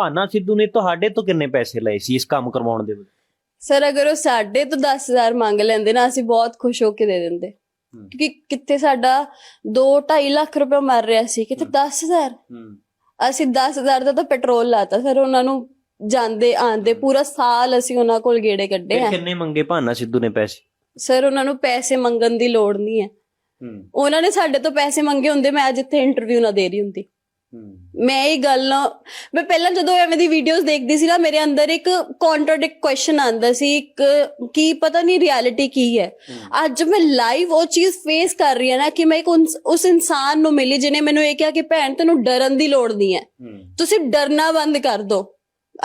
ਭਾਨਾ ਸਿੱਧੂ ਨੇ ਤੁਹਾਡੇ ਤੋਂ ਕਿੰਨੇ ਪੈਸੇ ਲਏ ਸੀ ਇਸ ਕੰਮ ਕਰਵਾਉਣ ਦੇ ਵਿੱਚ ਸਰ ਅਗਰ ਉਹ ਸਾਡੇ ਤੋਂ 10000 ਮੰਗ ਲੈਂਦੇ ਨਾ ਅਸੀਂ ਬਹੁਤ ਖੁਸ਼ ਹੋ ਕੇ ਦੇ ਦਿੰਦੇ। ਕਿਉਂਕਿ ਕਿੱਥੇ ਸਾਡਾ 2.5 ਲੱਖ ਰੁਪਏ ਮਰ ਰਿਹਾ ਸੀ ਕਿਤੇ 10000 ਅਸੀਂ 10000 ਦਾ ਤਾਂ ਪੈਟਰੋਲ ਲਾਤਾ ਸਰ ਉਹਨਾਂ ਨੂੰ ਜਾਂਦੇ ਆਂਦੇ ਪੂਰਾ ਸਾਲ ਅਸੀਂ ਉਹਨਾਂ ਕੋਲ ਗੇੜੇ ਕੱਢੇ ਆ। ਕਿੰਨੇ ਮੰਗੇ ਭਾਨਾ ਸਿੱਧੂ ਨੇ ਪੈਸੇ? ਸਰ ਉਹਨਾਂ ਨੂੰ ਪੈਸੇ ਮੰਗਣ ਦੀ ਲੋੜ ਨਹੀਂ ਹੈ। ਉਹਨਾਂ ਨੇ ਸਾਡੇ ਤੋਂ ਪੈਸੇ ਮੰਗੇ ਹੁੰਦੇ ਮੈਂ ਅੱਜ ਇੱਥੇ ਇੰਟਰਵਿਊ ਨਾ ਦੇ ਰਹੀ ਹੁੰਦੀ। ਮੈਂ ਇਹ ਗੱਲ ਨਾ ਮੈਂ ਪਹਿਲਾਂ ਜਦੋਂ ਐਵੇਂ ਦੀ ਵੀਡੀਓਜ਼ ਦੇਖਦੀ ਸੀ ਨਾ ਮੇਰੇ ਅੰਦਰ ਇੱਕ ਕੰਟਰਡਿਕਟ ਕੁਐਸਚਨ ਆਂਦਾ ਸੀ ਇੱਕ ਕੀ ਪਤਾ ਨਹੀਂ ਰਿਐਲਿਟੀ ਕੀ ਹੈ। ਅੱਜ ਮੈਂ ਲਾਈਵ ਉਹ ਚੀਜ਼ ਫੇਸ ਕਰ ਰਹੀ ਹਾਂ ਨਾ ਕਿ ਮੈਂ ਇੱਕ ਉਸ ਇਨਸਾਨ ਨੂੰ ਮਿਲੀ ਜਿਹਨੇ ਮੈਨੂੰ ਇਹ ਕਿਹਾ ਕਿ ਭੈਣ ਤੈਨੂੰ ਡਰਨ ਦੀ ਲੋੜ ਨਹੀਂ ਹੈ। ਤੁਸੀਂ ਡਰਨਾ ਬੰਦ ਕਰ ਦਿਓ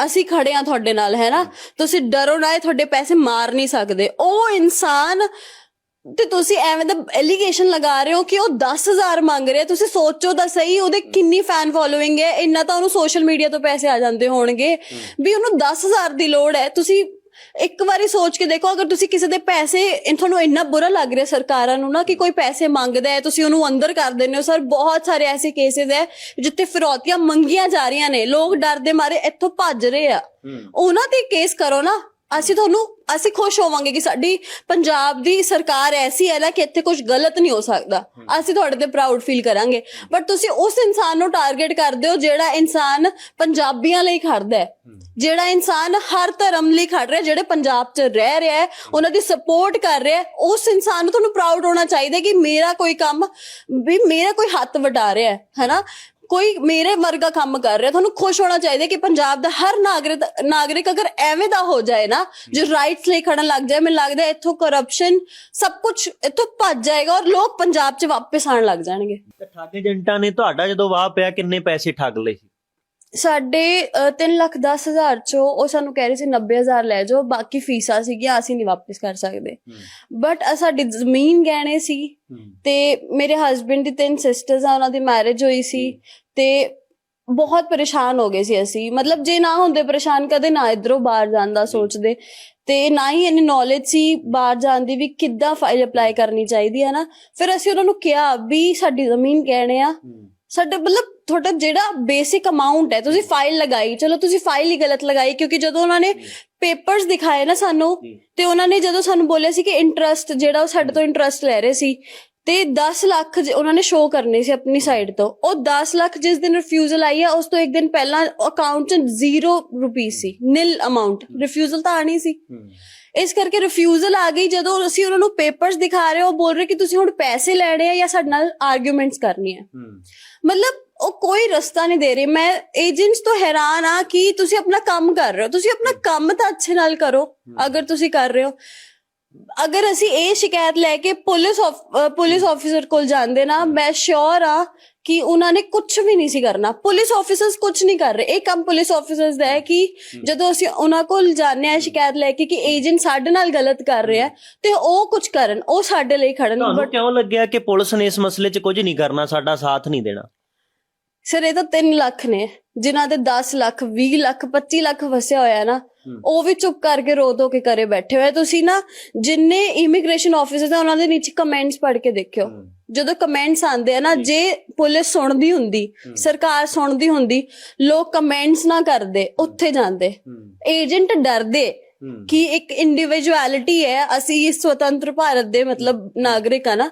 ਅਸੀਂ ਖੜੇ ਆ ਤੁਹਾਡੇ ਨਾਲ ਹੈ ਨਾ? ਤੁਸੀਂ ਡਰੋ ਨਾ ਇਹ ਤੁਹਾਡੇ ਪੈਸੇ ਮਾਰ ਨਹੀਂ ਸਕਦੇ। ਉਹ ਇਨਸਾਨ ਤੇ ਤੁਸੀਂ ਐਵੇਂ ਦਾ ਐਲੀਗੇਸ਼ਨ ਲਗਾ ਰਹੇ ਹੋ ਕਿ ਉਹ 10000 ਮੰਗ ਰਿਹਾ। ਤੁਸੀਂ ਸੋਚੋ ਤਾਂ ਸਹੀ ਉਹਦੇ ਕਿੰਨੀ ਫੈਨ ਫੋਲੋਇੰਗ ਹੈ। ਇੰਨਾ ਤਾਂ ਉਹਨੂੰ ਸੋਸ਼ਲ ਮੀਡੀਆ ਤੋਂ ਪੈਸੇ ਆ ਜਾਂਦੇ ਹੋਣਗੇ। ਵੀ ਉਹਨੂੰ 10000 ਦੀ ਲੋੜ ਹੈ। ਤੁਸੀਂ ਇੱਕ ਵਾਰੀ ਸੋਚ ਕੇ ਦੇਖੋ ਅਗਰ ਤੁਸੀਂ ਕਿਸੇ ਦੇ ਪੈਸੇ ਤੁਹਾਨੂੰ ਇੰਨਾ ਬੁਰਾ ਲੱਗ ਰਿਹਾ ਸਰਕਾਰਾਂ ਨੂੰ ਨਾ ਕਿ ਕੋਈ ਪੈਸੇ ਮੰਗਦਾ ਹੈ ਤੁਸੀਂ ਉਹਨੂੰ ਅੰਦਰ ਕਰ ਦਿੰਦੇ ਹੋ। ਸਰ ਬਹੁਤ ਸਾਰੇ ਐਸੇ ਕੇਸਿਸ ਹੈ ਜਿੱਥੇ ਫਿਰੌਤੀਆਂ ਮੰਗੀਆਂ ਜਾ ਰਹੀਆਂ ਨੇ। ਲੋਕ ਡਰ ਦੇ ਮਾਰੇ ਇੱਥੋਂ ਭੱਜ ਰਹੇ ਆ। ਉਹਨਾਂ ਤੇ ਕੇਸ ਕਰੋ ਨਾ। ਅਸੀਂ ਤੁਹਾਨੂੰ ਅਸੀਂ ਖੁਸ਼ ਹੋਵਾਂਗੇ ਕਿ ਸਾਡੀ ਪੰਜਾਬ ਦੀ ਸਰਕਾਰ ਐਸੀ ਹੈ ਨਾ ਕਿ ਇੱਥੇ ਕੁਝ ਗਲਤ ਨਹੀਂ ਹੋ ਸਕਦਾ। ਅਸੀਂ ਤੁਹਾਡੇ ਤੇ ਪ੍ਰਾਊਡ ਫੀਲ ਕਰਾਂਗੇ। ਬਟ ਤੁਸੀਂ ਉਸ ਇਨਸਾਨ ਨੂੰ ਟਾਰਗੇਟ ਕਰਦੇ ਹੋ ਜਿਹੜਾ ਇਨਸਾਨ ਪੰਜਾਬੀਆਂ ਲਈ ਖੜਦਾ ਹੈ। ਜਿਹੜਾ ਇਨਸਾਨ ਹਰ ਧਰਮ ਲਈ ਖੜ ਰਿਹਾ ਜਿਹੜੇ ਪੰਜਾਬ 'ਚ ਰਹਿ ਰਿਹਾ ਹੈ ਉਹਨਾਂ ਦੀ ਸਪੋਰਟ ਕਰ ਰਿਹਾ ਹੈ ਉਸ ਇਨਸਾਨ ਨੂੰ ਤੁਹਾਨੂੰ ਪ੍ਰਾਊਡ ਹੋਣਾ ਚਾਹੀਦਾ ਕਿ ਮੇਰਾ ਕੋਈ ਕੰਮ ਵੀ ਮੇਰਾ ਕੋਈ ਹੱਥ ਵਟਾ ਰਿਹਾ ਹੈ ਹੈਨਾ? ਕੋਈ ਮੇਰੇ ਵਰਗਾ ਕੰਮ ਕਰ ਰਿਹਾ ਤੁਹਾਨੂੰ ਖੁਸ਼ ਹੋਣਾ ਚਾਹੀਦਾ ਕਿ ਪੰਜਾਬ ਦਾ ਹਰ ਨਾਗਰਿਕ ਨਾਗਰਿਕ ਅਗਰ ਐਵੇਂ ਦਾ ਹੋ ਜਾਏ ਨਾ ਜੋ ਰਾਈਟਸ ਲਈ ਖੜਨ ਲੱਗ ਜਾਏ ਮੈਨੂੰ ਲੱਗਦਾ ਇੱਥੋਂ ਕਰਪਸ਼ਨ ਸਭ ਕੁਝ ਇੱਥੋਂ ਭੱਜ ਜਾਏਗਾ ਔਰ ਲੋਕ ਪੰਜਾਬ 'ਚ ਵਾਪਸ ਆਉਣ ਲੱਗ ਜਾਣਗੇ। ਠੱਗ ਏਜੰਟਾਂ ਨੇ ਤੁਹਾਡਾ ਜਦੋਂ ਵਾਹ ਪਿਆ ਕਿੰਨੇ ਪੈਸੇ ਠੱਗ ਲਏ ਸੀ? ਸਾਡੇ 3 ਲੱਖ 10 ਹਜ਼ਾਰ ਚੋਂ ਉਹ ਸਾਨੂੰ ਕਹਿ ਰਹੇ ਸੀ 90 ਹਜ਼ਾਰ ਲੈ ਜਾਓ ਬਾਕੀ ਫੀਸਾਂ ਸੀਗੀਆਂ ਅਸੀਂ ਨਹੀਂ ਵਾਪਸ ਕਰ ਸਕਦੇ। ਬਟ ਸਾਡੀ ਜ਼ਮੀਨ ਗਹਿਣੇ ਸੀ ਤੇ ਮੇਰੇ ਹਸਬੰਡ ਦੀ ਤਿੰਨ ਸਿਸਟਰਸ ਆ ਉਹਨਾਂ ਦੀ ਮੈਰਿਜ ਹੋਈ ਸੀ ਤੇ ਬਹੁਤ ਪਰੇਸ਼ਾਨ ਹੋ ਗਏ ਸੀ ਅਸੀਂ। ਮਤਲਬ ਜੇ ਨਾ ਹੁੰਦੇ ਪਰੇਸ਼ਾਨ ਕਦੇ ਨਾ ਇਧਰੋਂ ਬਾਹਰ ਜਾਣ ਦਾ ਸੋਚਦੇ। ਤੇ ਨਾ ਹੀ ਇੰਨੀ ਨੌਲੇਜ ਸੀ ਬਾਹਰ ਜਾਣ ਦੀ ਵੀ ਕਿੱਦਾਂ ਫਾਈਲ ਅਪਲਾਈ ਕਰਨੀ ਚਾਹੀਦੀ ਹੈ ਨਾ। ਫਿਰ ਅਸੀਂ ਉਹਨਾਂ ਨੂੰ ਕਿਹਾ ਵੀ ਸਾਡੀ ਜ਼ਮੀਨ ਗਹਿਣੇ ਆ। ਸਾਡਾ ਮਤਲਬ ਤੁਹਾਡਾ ਜਿਹੜਾ ਬੇਸਿਕ ਅਮਾਉਂਟ ਹੈ ਤੁਸੀਂ ਫਾਈਲ ਲਗਾਈ ਚਲੋ ਤੁਸੀਂ ਫਾਈਲ ਹੀ ਗਲਤ ਲਗਾਈ ਕਿਉਂਕਿ ਜਦੋਂ ਉਹਨਾਂ ਨੇ ਪੇਪਰਸ ਦਿਖਾਏ ਨਾ ਸਾਨੂੰ ਤੇ ਉਹਨਾਂ ਨੇ ਜਦੋਂ ਸਾਨੂੰ ਬੋਲਿਆ ਸੀ ਕਿ ਇੰਟਰਸਟ ਜਿਹੜਾ ਉਹ ਸਾਡੇ ਤੋਂ ਇੰਟਰਸਟ ਲੈ ਰਹੇ ਸੀ ਤੇ 10 ਲੱਖ ਜ- ਉਹਨਾਂ ਨੇ ਸ਼ੋਅ ਕਰਨੇ ਸੀ ਆਪਣੀ ਸਾਈਡ ਤੋਂ। ਉਹ 10 ਲੱਖ ਜਿਸ ਦਿਨ ਰਿਫਿਊਜ਼ਲ ਆਈ ਆ ਉਸ ਤੋਂ ਇੱਕ ਦਿਨ ਪਹਿਲਾਂ ਅਕਾਊਂਟ 'ਚ 0 ਰੁਪਏ ਸੀ ਨਿਲ ਅਮਾਉਂਟ ਰਿਫਿਊਜ਼ਲ ਤਾਂ ਆਣੀ ਸੀ। ਇਸ ਕਰਕੇ ਰਿਫਿਊਜ਼ਲ ਆ ਗਈ ਜਦੋਂ ਅਸੀਂ ਉਹਨਾਂ ਨੂੰ ਪੇਪਰਸ ਦਿਖਾ ਰਹੇ ਉਹ ਬੋਲ ਰਹੇ ਕਿ ਤੁਸੀਂ ਹੁਣ ਪੈਸੇ ਲੈਣੇ ਆ ਜਾਂ ਸਾਡੇ ਨਾਲ ਆਰਗੂਮੈਂਟਸ ਕਰਨੀ ਹੈ। ਮਤਲਬ ਉਹ ਕੋਈ ਰਸਤਾ ਨਹੀਂ ਦੇ ਰਹੇ। ਮੈਂ ਏਜੰਟਸ ਤੋਂ ਹੈਰਾਨ ਆ ਕਿ ਤੁਸੀਂ ਆਪਣਾ ਕੰਮ ਕਰ ਰਹੇ ਹੋ। ਤੁਸੀਂ ਆਪਣਾ ਕੰਮ ਤਾਂ ਅੱਛੇ ਨਾਲ ਕਰੋ ਅਗਰ ਤੁਸੀਂ ਕਰ ਰਹੇ ਹੋ। ਅਗਰ ਅਸੀਂ ਇਹ ਸ਼ਿਕਾਇਤ ਲੈ ਕੇ ਪੁਲਿਸ ਪੁਲਿਸ ਆਫੀਸਰ ਕੋਲ ਜਾਂਦੇ ਨਾ ਮੈਂ ਸ਼ੋਰ ਆ ਕਿ ਉਹਨਾਂ ਨੇ ਕੁਝ ਵੀ ਨਹੀਂ ਸੀ ਕਰਨਾ। ਪੁਲਿਸ ਆਫੀਸਰਸ ਕੁਝ ਨਹੀਂ ਕਰ ਰਹੇ। ਇਹ ਕੰਮ ਪੁਲਿਸ ਆਫੀਸਰਸ ਦਾ ਹੈ ਕਿ ਜਦੋਂ ਅਸੀਂ ਉਹਨਾਂ ਕੋਲ ਜਾਂਦੇ ਆ ਸ਼ਿਕਾਇਤ ਲੈ ਕੇ ਕਿ ਏਜੰਟ ਸਾਡੇ ਨਾਲ ਗਲਤ ਕਰ ਰਿਹਾ ਤੇ ਉਹ ਕੁਝ ਕਰਨ ਉਹ ਸਾਡੇ ਲਈ ਖੜਨ। ਤੁਹਾਨੂੰ ਕਿਉਂ ਲੱਗਿਆ ਕਿ ਪੁਲਿਸ ਨੇ ਇਸ ਮਸਲੇ 'ਚ ਕੁਝ ਨਹੀਂ ਕਰਨਾ ਸਾਡਾ ਸਾਥ ਨਹੀਂ ਦੇਣਾ? ਸਰ ਇਹ ਤਾਂ 3 ਲੱਖ ਨੇ ਜਿਨ੍ਹਾਂ ਦੇ 10 ਲੱਖ 20 ਲੱਖ 25 ਲੱਖ ਵਸਿਆ ਹੋਇਆ ਨਾ ਉਹ ਵੀ ਚੁੱਪ ਕਰਕੇ ਰੋ ਧੋ ਕੇ ਕਰੇ ਬੈਠੇ ਹੋਏ ਤੁਸੀਂ ਨਾ ਜਿੰਨੇ ਇਮੀਗ੍ਰੇਸ਼ਨ ਆਫਿਸਰਸ ਆ ਉਹਨਾਂ ਦੇ ਨੀਚੇ ਕਮੈਂਟਸ ਪੜ੍ਹ ਕੇ ਦੇਖਿਓ। ਜਦੋਂ ਕਮੈਂਟਸ ਆਉਂਦੇ ਆ ਨਾ ਜੇ। ਪੁਲਿਸ ਸੁਣਦੀ ਹੁੰਦੀ ਸਰਕਾਰ ਸੁਣਦੀ ਹੁੰਦੀ ਲੋਕ ਕਮੈਂਟਸ ਨਾ ਕਰਦੇ ਉੱਥੇ ਜਾਂਦੇ। ਏਜੰਟ ਡਰਦੇ ਕਿ ਇੱਕ ਇੰਡੀਵਿਜੂਅਲਿਟੀ ਹੈ ਅਸੀਂ ਇਸ ਸੁਤੰਤਰ ਭਾਰਤ ਦੇ ਮਤਲਬ ਨਾਗਰਿਕ ਆ ਨਾ।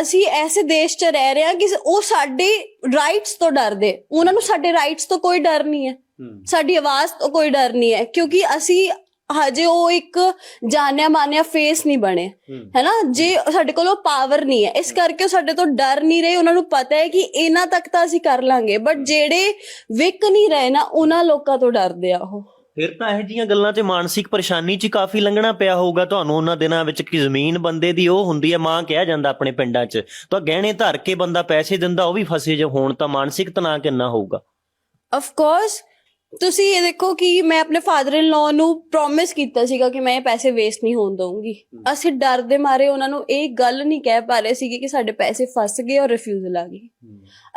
ਅਸੀਂ ਐਸੇ ਦੇਸ਼ 'ਚ ਰਹਿ ਰਹੇ ਹਾਂ ਕਿ ਉਹ ਸਾਡੇ ਰਾਈਟਸ ਤੋਂ ਡਰਦੇ। ਉਹਨਾਂ ਨੂੰ ਸਾਡੇ ਰਾਈਟਸ ਤੋਂ ਕੋਈ ਡਰ ਨਹੀਂ ਹੈ। ਸਾਡੀ ਆਵਾਜ਼ ਤੋਂ ਕੋਈ ਡਰ ਨਹੀਂ ਹੈ। ਕਿਉਂਕਿ ਅਸੀਂ ਹਜੇ ਉਹ ਇੱਕ ਜਾਣਿਆ ਮਾਨਿਆ ਫੇਸ ਨਹੀਂ ਬਣੇ। ਹੈਨਾ? ਜੇ ਸਾਡੇ ਕੋਲ ਉਹ ਪਾਵਰ ਨਹੀਂ ਹੈ। ਇਸ ਕਰਕੇ ਉਹ ਸਾਡੇ ਤੋਂ ਡਰ ਨਹੀਂ ਰਹੇ। ਉਹਨਾਂ ਨੂੰ ਪਤਾ ਹੈ ਕਿ ਇਹਨਾਂ ਤੱਕ ਤਾਂ ਅਸੀਂ ਕਰ ਲਾਂਗੇ। ਬਟ ਜਿਹੜੇ ਵਿਕ ਨਹੀਂ ਰਹੇ ਨਾ ਉਹਨਾਂ ਲੋਕਾਂ ਤੋਂ ਡਰਦੇ ਆ ਉਹ। ਫਿਰ ਤਾਂ ਇਹੋ ਜਿਹੀਆਂ ਗੱਲਾਂ 'ਚ ਮਾਨਸਿਕ ਪਰੇਸ਼ਾਨੀ 'ਚ ਕਾਫੀ ਲੰਘਣਾ ਪਿਆ ਹੋਊਗਾ। ਤੁਹਾਨੂੰ ਉਹਨਾਂ ਦਿਨਾਂ ਵਿੱਚ ਕਿ ਜ਼ਮੀਨ ਬੰਦੇ ਦੀ ਉਹ ਹੁੰਦੀ ਹੈ, ਮਾਂ ਕਿਹਾ ਜਾਂਦਾ ਆਪਣੇ ਪਿੰਡਾਂ 'ਚ। ਤਾਂ ਗਹਿਣੇ ਧਰ ਕੇ ਬੰਦਾ ਪੈਸੇ ਦਿੰਦਾ, ਉਹ ਵੀ ਫਸੇ ਜੇ ਹੋਣ ਤਾਂ ਮਾਨਸਿਕ ਤਣਾਅ ਕਿੰਨਾ ਹੋਊਗਾ? ਆਫ ਕੋਰਸ ਤੁਸੀਂ ਇਹ ਦੇਖੋ ਕਿ ਮੈਂ ਆਪਣੇ ਫਾਦਰ ਇਨ ਲਾਅ ਨੂੰ ਪ੍ਰੋਮਿਸ ਕੀਤਾ ਸੀਗਾ ਕਿ ਮੈਂ ਇਹ ਪੈਸੇ ਵੇਸਟ ਨਹੀਂ ਹੋਣ ਦਊਂਗੀ। ਅਸੀਂ ਡਰ ਦੇ ਮਾਰੇ ਉਹਨਾਂ ਨੂੰ ਇਹ ਗੱਲ ਨਹੀਂ ਕਹਿ ਪਾ ਰਹੇ ਸੀਗੇ ਕਿ ਸਾਡੇ ਪੈਸੇ ਫਸ ਗਏ ਔਰ ਰਿਫਿਊਜ਼ਲ ਆ ਗਈ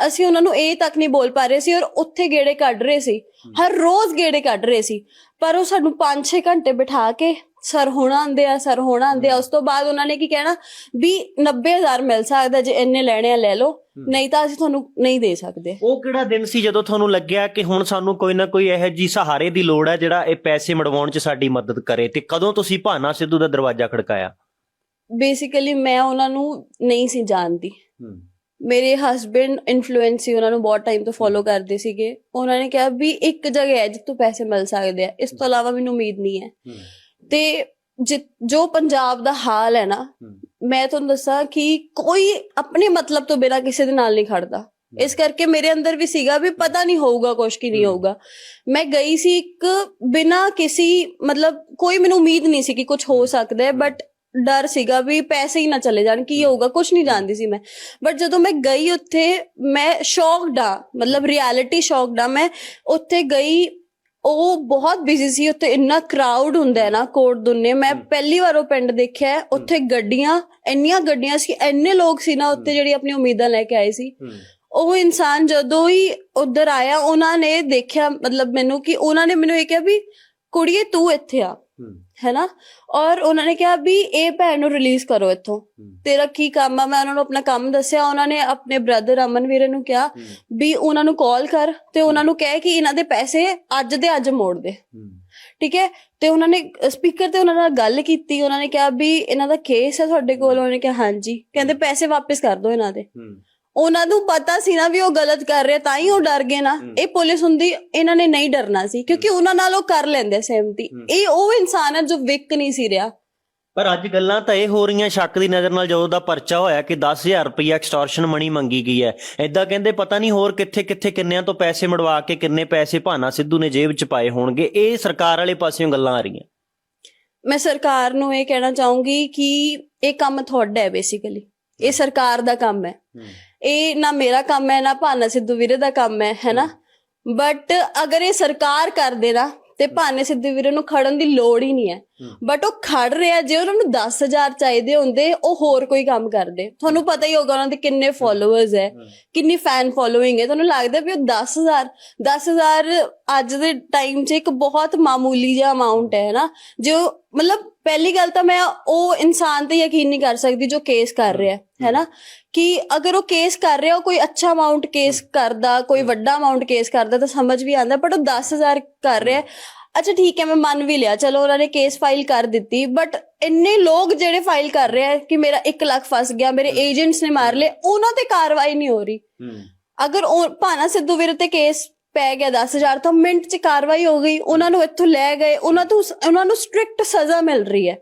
ਅਸੀਂ ਉਹਨਾਂ ਨੂੰ ਇਹ ਤੱਕ ਨਹੀਂ ਬੋਲ ਪਾ ਰਹੇ ਸੀ ਔਰ ਉੱਥੇ ਗੇੜੇ ਕੱਢ ਰਹੇ ਸੀ। ਹਰ ਰੋਜ਼ ਗੇੜੇ ਕੱਢ ਰਹੇ ਸੀ। ਪਰ ਉਹ ਸਾਨੂੰ 5-6 ਘੰਟੇ ਬਿਠਾ ਕੇ ਸਰ ਹੋਣਾ ਆਂਦੇ ਆ ਸਰ ਹੋਣਾ ਆਂਦੇ ਆ। ਉਸ ਤੋਂ ਬਾਅਦ ਉਹਨਾਂ ਨੇ ਕੀ ਕਹਿਣਾ ਵੀ 90000 ਮਿਲ ਸਕਦਾ ਜੇ ਇੰਨੇ ਲੈਣੇ ਆ ਲੈ ਲਓ ਨਹੀਂ ਤਾਂ ਅਸੀਂ ਤੁਹਾਨੂੰ ਨਹੀਂ ਦੇ ਸਕਦੇ। ਉਹ ਕਿਹੜਾ ਦਿਨ ਸੀ ਜਦੋਂ ਤੁਹਾਨੂੰ ਲੱਗਿਆ ਕਿ ਹੁਣ ਸਾਨੂੰ ਕੋਈ ਨਾ ਕੋਈ ਇਹੋ ਜੀ ਸਹਾਰੇ ਦੀ ਲੋੜ ਹੈ ਜਿਹੜਾ ਇਹ ਪੈਸੇ ਮੜਵਾਉਣ 'ਚ ਸਾਡੀ ਮਦਦ ਕਰੇ ਤੇ ਕਦੋਂ ਤੁਸੀਂ ਭਾਨਾ ਸਿੱਧੂ ਦਾ ਦਰਵਾਜ਼ਾ ਖੜਕਾਇਆ? ਬੇਸਿਕਲੀ ਮੈਂ ਉਹਨਾਂ ਨੂੰ ਨਹੀਂ ਸੀ ਜਾਣਦੀ। ਮੇਰੇ ਹਸਬੰਡ ਇਨਫਲੂਐਂਸ ਸੀ ਉਹਨਾਂ ਨੂੰ ਬਹੁਤ ਟਾਈਮ ਤੋਂ ਫੋਲੋ ਕਰਦੇ ਸੀਗੇ। ਉਹਨਾਂ ਨੇ ਕਿਹਾ ਵੀ ਇੱਕ ਜਗ੍ਹਾ ਹੈ ਜਿੱਥੋਂ ਪੈਸੇ ਮਿਲ ਸਕਦੇ ਆ। ਇਸ ਤੋਂ ਇਲਾਵਾ ਮੈਨੂੰ ਉਮੀਦ ਨਹੀਂ ਹੈ। ਤੇ ਜਿ- ਪੰਜਾਬ ਦਾ ਹਾਲ ਹੈ ਨਾ ਮੈਂ ਤੁਹਾਨੂੰ ਦੱਸਾਂ ਕਿ ਕੋਈ ਆਪਣੇ ਮਤਲਬ ਤੋਂ ਬਿਨਾਂ ਕਿਸੇ ਦੇ ਨਾਲ ਨਹੀਂ ਖੜਦਾ। ਇਸ ਕਰਕੇ ਮੇਰੇ ਅੰਦਰ ਵੀ ਸੀਗਾ ਵੀ ਪਤਾ ਨਹੀਂ ਹੋਊਗਾ ਕੁਛ ਕੀ ਨਹੀਂ। ਹੋਊਗਾ। ਮੈਂ ਗਈ ਸੀ ਇੱਕ ਬਿਨਾਂ ਕਿਸੇ ਮਤਲਬ ਕੋਈ ਮੈਨੂੰ ਉਮੀਦ ਨਹੀਂ ਸੀ ਕਿ ਕੁਝ ਹੋ ਸਕਦਾ ਹੈ ਬਟ ਡਰ ਸੀਗਾ ਵੀ ਪੈਸੇ ਹੀ ਨਾ ਚਲੇ ਜਾਣ ਕੀ ਹੋਊਗਾ ਕੁਝ ਨਹੀਂ ਜਾਣਦੀ ਸੀ ਮੈਂ। ਬਟ ਜਦੋਂ ਮੈਂ ਗਈ ਉੱਥੇ ਮੈਂ ਸ਼ੌਕਡ ਆ ਮਤਲਬ ਰਿਐਲਿਟੀ ਸ਼ੌਕਡ ਆ ਮੈਂ ਉੱਥੇ ਗਈ ਉਹ ਬਹੁਤ ਬਿਜ਼ੀ ਸੀ ਉੱਥੇ ਇੰਨਾ ਕਰਾਊਡ ਹੁੰਦਾ ਹੈ ਨਾ ਕੋਟ ਦੁੰਨੇ। ਮੈਂ। ਪਹਿਲੀ ਵਾਰ ਉਹ ਪਿੰਡ ਦੇਖਿਆ ਹੈ। ਉੱਥੇ ਗੱਡੀਆਂ ਇੰਨੀਆਂ ਗੱਡੀਆਂ ਸੀ ਇੰਨੇ ਲੋਕ ਸੀ ਨਾ ਉੱਥੇ ਜਿਹੜੀ ਆਪਣੀ ਉਮੀਦਾਂ ਲੈ ਕੇ ਆਏ ਸੀ। ਉਹ ਇਨਸਾਨ ਜਦੋਂ ਹੀ ਉਧਰ ਆਇਆ ਉਹਨਾਂ ਨੇ ਦੇਖਿਆ ਮਤਲਬ ਮੈਨੂੰ ਕਿ ਉਹਨਾਂ ਨੇ ਮੈਨੂੰ ਇਹ ਕਿਹਾ ਵੀ ਕੁੜੀਏ ਤੂੰ ਇੱਥੇ ਆ। ਹੈਨਾ? ਔਰ ਉਹਨਾਂ ਨੇ ਕਿਹਾ ਵੀ ਇਹ ਭੈਣ ਨੂੰ ਰਿਲੀਜ਼ ਕਰੋ ਇੱਥੋਂ। ਤੇਰਾ ਕੀ ਕੰਮ ਆ? ਮੈਂ ਉਹਨਾਂ ਨੂੰ ਆਪਣਾ ਕੰਮ ਦੱਸਿਆ। ਉਹਨਾਂ ਨੇ ਆਪਣੇ ਬ੍ਰਦਰ ਅਮਨ ਵੀਰੇ ਨੂੰ ਕਿਹਾ ਵੀ ਉਹਨਾਂ ਨੂੰ ਕਾਲ ਕਰ ਤੇ ਉਹਨਾਂ ਨੂੰ ਕਹਿ ਕਿ ਇਹਨਾਂ ਦੇ ਪੈਸੇ ਅੱਜ ਦੇ ਅੱਜ ਮੋੜ ਦੇ। ਠੀਕ ਹੈ? ਤੇ ਉਹਨਾਂ ਨੇ ਸਪੀਕਰ ਤੇ ਉਹਨਾਂ ਨਾਲ ਗੱਲ ਕੀਤੀ। ਉਹਨਾਂ ਨੇ ਕਿਹਾ ਵੀ ਇਹਨਾਂ ਦਾ ਕੇਸ ਹੈ ਤੁਹਾਡੇ ਕੋਲ। ਉਹਨਾਂ ਨੇ ਕਿਹਾ ਹਾਂਜੀ। ਕਹਿੰਦੇ ਪੈਸੇ ਵਾਪਸ ਕਰ ਦਿਓ ਇਹਨਾਂ ਦੇ। ਉਹਨਾਂ ਨੂੰ ਪਤਾ ਸੀ ਨਾ ਵੀ ਉਹ ਗਲਤ ਕਰ ਰਿਹਾ ਤਾਂ ਹੀ ਉਹ ਡਰ ਗਏ ਨਾ। ਇਹ ਪੁਲਿਸ ਹੁੰਦੀ ਇਹਨਾਂ ਨੇ ਨਹੀਂ ਡਰਨਾ ਸੀ ਕਿਉਂਕਿ ਉਹਨਾਂ ਨਾਲ ਉਹ ਕਰ ਲੈਂਦੇ ਸਹਿਮਤੀ। ਹਮ। ਇਹ ਉਹ ਇਨਸਾਨ ਹੈ ਜੋ ਵਿਕ ਨਹੀਂ ਸੀ ਰਿਹਾ। ਪਰ ਅੱਜ ਗੱਲਾਂ ਤਾਂ ਇਹ ਹੋ ਰਹੀਆਂ ਸ਼ੱਕ ਦੀ ਨਜ਼ਰ ਨਾਲ ਜਦੋਂ ਦਾ ਪਰਚਾ ਹੋਇਆ ਕਿ 10000 ਰੁਪਇਆ ਐਕਸਟੋਰਸ਼ਨ ਮਨੀ ਮੰਗੀ ਗਈ ਹੈ। ਐਦਾਂ ਕਹਿੰਦੇ ਪਤਾ ਨਹੀਂ ਹੋਰ ਕਿੱਥੇ ਕਿੱਥੇ ਕਿੰਨਿਆਂ ਤੋਂ ਪੈਸੇ ਮੜਵਾ ਕੇ ਕਿੰਨੇ ਪੈਸੇ ਭਾਨਾ ਸਿੱਧੂ ਨੇ ਜੇਬ 'ਚ ਪਾਏ ਹੋਣਗੇ। ਇਹ ਸਰਕਾਰ ਵਾਲੇ ਪਾਸਿਓਂ ਗੱਲਾਂ ਆ ਰਹੀਆਂ। ਮੈਂ ਸਰਕਾਰ ਨੂੰ ਇਹ ਕਹਿਣਾ ਚਾਹੂੰਗੀ ਕਿ ਇਹ ਕੰਮ ਤੁਹਾਡਾ ਹੈ ਬੇਸਿਕਲੀ ਇਹ ਸਰਕਾਰ ਦਾ ਕੰਮ ਹੈ। ਇਹ ਨਾ ਮੇਰਾ ਕੰਮ ਹੈ ਨਾ ਭਾਨਾ ਸਿੱਧੂ ਵੀਰੇ ਦਾ ਕੰਮ ਹੈ ਹੈਨਾ ਬਟ ਅਗਰ ਇਹ ਸਰਕਾਰ ਕਰ ਦੇ ਨਾ ਤੇ ਭਾਨੇ ਸਿੱਧੂ ਵੀਰੇ ਨੂੰ ਖੜਨ ਦੀ ਲੋੜ ਹੀ ਨਹੀਂ ਹੈ। ਬਟ ਉਹ ਖੜ ਰਿਹਾ ਜੇ ਉਹਨਾਂ ਨੂੰ 10000 ਚਾਹੀਦੇ ਹੁੰਦੇ ਉਹ ਹੋਰ ਕੋਈ ਕੰਮ ਕਰਦੇ। ਤੁਹਾਨੂੰ ਪਤਾ ਹੀ ਹੋਗਾ ਉਹਨਾਂ ਦੇ ਕਿੰਨੇ ਫਾਲੋਅਰਸ ਹੈ ਕਿੰਨੀ ਫੈਨ ਫੋਲੋਇੰਗ ਹੈ। ਤੁਹਾਨੂੰ ਲੱਗਦਾ ਵੀ ਉਹ 10000 10000 ਅੱਜ ਦੇ ਟਾਈਮ 'ਚ ਇੱਕ ਬਹੁਤ ਮਾਮੂਲੀ ਜਿਹਾ ਅਮਾਉਂਟ ਹੈ ਨਾ? ਜੋ ਮਤਲਬ ਪਹਿਲੀ ਗੱਲ ਤਾਂ ਮੈਂ ਉਹ ਇਨਸਾਨ ਤੇ ਯਕੀਨ ਨਹੀਂ ਕਰ ਸਕਦੀ ਜੋ ਕੇਸ ਕਰ ਰਿਹਾ ਹੈ ਨਾ ਕਿ ਅਗਰ ਉਹ ਕੇਸ ਕਰ ਰਿਹਾ ਉਹ ਕੋਈ ਅੱਛਾ ਅਮਾਉਂਟ ਕੇਸ ਕਰਦਾ ਕੋਈ ਵੱਡਾ ਅਮਾਉਂਟ ਕੇਸ ਕਰਦਾ ਤਾਂ ਸਮਝ ਵੀ ਆਉਂਦਾ ਬਟ ਉਹ 10000 ਕਰ ਰਿਹਾ। ਅੱਛਾ ਠੀਕ ਹੈ ਮੈਂ ਮੰਨ ਵੀ ਲਿਆ ਚਲੋ ਉਹਨਾਂ ਨੇ ਕੇਸ ਫਾਈਲ ਕਰ ਦਿੱਤੀ ਬਟ ਇੰਨੇ ਲੋਕ ਜਿਹੜੇ ਫਾਈਲ ਕਰ ਰਹੇ ਆ ਕਿ ਮੇਰਾ 1 ਲੱਖ ਫਸ ਗਿਆ ਮੇਰੇ ਏਜੰਟਸ ਨੇ ਮਾਰ ਲਏ ਉਹਨਾਂ ਤੇ ਕਾਰਵਾਈ ਨਹੀਂ ਹੋ ਰਹੀ। ਅਗਰ ਉਹ ਭਾਨਾ ਸਿੱਧੂ ਵੀਰ ਤੇ ਕੇਸ ਪੈ ਗਿਆ 10000 ਤਾਂ ਮਿੰਟ 'ਚ ਕਾਰਵਾਈ ਹੋ ਗਈ। ਉਹਨਾਂ ਨੂੰ ਇੱਥੋਂ ਲੈ ਗਏ। ਉਹਨਾਂ ਤੋਂ ਉਹਨਾਂ ਨੂੰ ਸਟ੍ਰਿਕਟ ਸਜ਼ਾ ਮਿਲ ਰਹੀ ਹੈ।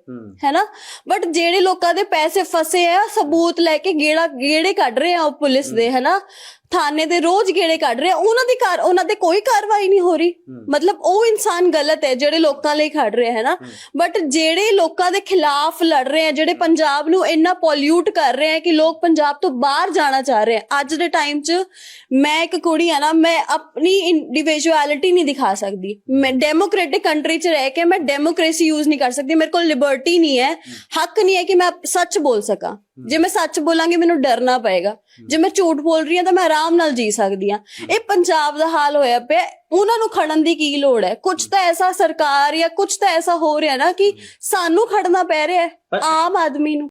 ਹੈਨਾ? ਬਟ ਜਿਹੜੇ ਲੋਕਾਂ ਦੇ ਪੈਸੇ ਫਸੇ ਆ ਸਬੂਤ ਲੈ ਕੇ ਗੇੜਾ ਗੇੜੇ ਕੱਢ ਰਹੇ ਆ ਉਹ ਪੁਲਿਸ ਦੇ ਹੈਨਾ? ਥਾਣੇ ਦੇ ਰੋਜ਼ ਗੇੜੇ ਕੱਢ ਰਹੇ ਆ। ਉਹਨਾਂ ਦੀ ਕਾਰ ਉਹਨਾਂ ਤੇ ਕੋਈ ਕਾਰਵਾਈ ਨਹੀਂ ਹੋ ਰਹੀ। ਮਤਲਬ ਉਹ ਇਨਸਾਨ ਗਲਤ ਹੈ ਜਿਹੜੇ ਲੋਕਾਂ ਲਈ ਖੜ ਰਹੇ ਹੈ। ਨਾ ਬਟ ਜਿਹੜੇ ਲੋਕਾਂ ਦੇ ਖਿਲਾਫ ਲੜ ਰਹੇ ਆ ਜਿਹੜੇ ਪੰਜਾਬ ਨੂੰ ਇੰਨਾ ਪੋਲਿਊਟ ਕਰ ਰਹੇ ਆ ਕਿ ਲੋਕ ਪੰਜਾਬ ਤੋਂ ਬਾਹਰ ਜਾਣਾ ਚਾਹ ਰਹੇ ਆ। ਅੱਜ ਦੇ ਟਾਈਮ 'ਚ ਮੈਂ ਇੱਕ ਕੁੜੀ ਆ ਨਾ ਮੈਂ ਆਪਣੀ ਇੰਡੀਵਿਜੂਅਲਿਟੀ ਨਹੀਂ ਦਿਖਾ ਸਕਦੀ। ਮੈਂ ਡੈਮੋਕ੍ਰੈਟਿਕ ਕੰਟਰੀ 'ਚ ਰਹਿ ਕੇ ਮੈਂ ਡੈਮੋਕ੍ਰੇਸੀ ਯੂਜ਼ ਨਹੀਂ ਕਰ ਸਕਦੀ। ਮੇਰੇ ਕੋਲ ਲਿਬਰਟੀ ਨਹੀਂ ਹੈ। ਹੱਕ ਨਹੀਂ ਹੈ ਕਿ ਮੈਂ ਸੱਚ ਬੋਲ ਸਕਾਂ। ਜੇ ਮੈਂ ਸੱਚ ਬੋਲਾਂਗੀ ਮੈਨੂੰ ਡਰਨਾ ਪਏਗਾ। ਜੇ ਮੈਂ ਝੂਠ ਬੋਲ ਰਹੀ ਹਾਂ ਤਾਂ ਮੈਂ ਆਰਾਮ ਨਾਲ ਜੀ ਸਕਦੀ ਹਾਂ। ਇਹ ਪੰਜਾਬ ਦਾ ਹਾਲ ਹੋਇਆ ਪਿਆ। ਉਹਨਾਂ ਨੂੰ ਖੜਨ ਦੀ ਕੀ ਲੋੜ ਹੈ? ਕੁਝ ਤਾਂ ਐਸਾ ਸਰਕਾਰ ਜਾਂ ਕੁਝ ਤਾਂ ਐਸਾ ਹੋ ਰਿਹਾ ਨਾ ਕਿ ਸਾਨੂੰ ਖੜਨਾ ਪੈ ਰਿਹਾ ਆਮ ਆਦਮੀ ਨੂੰ।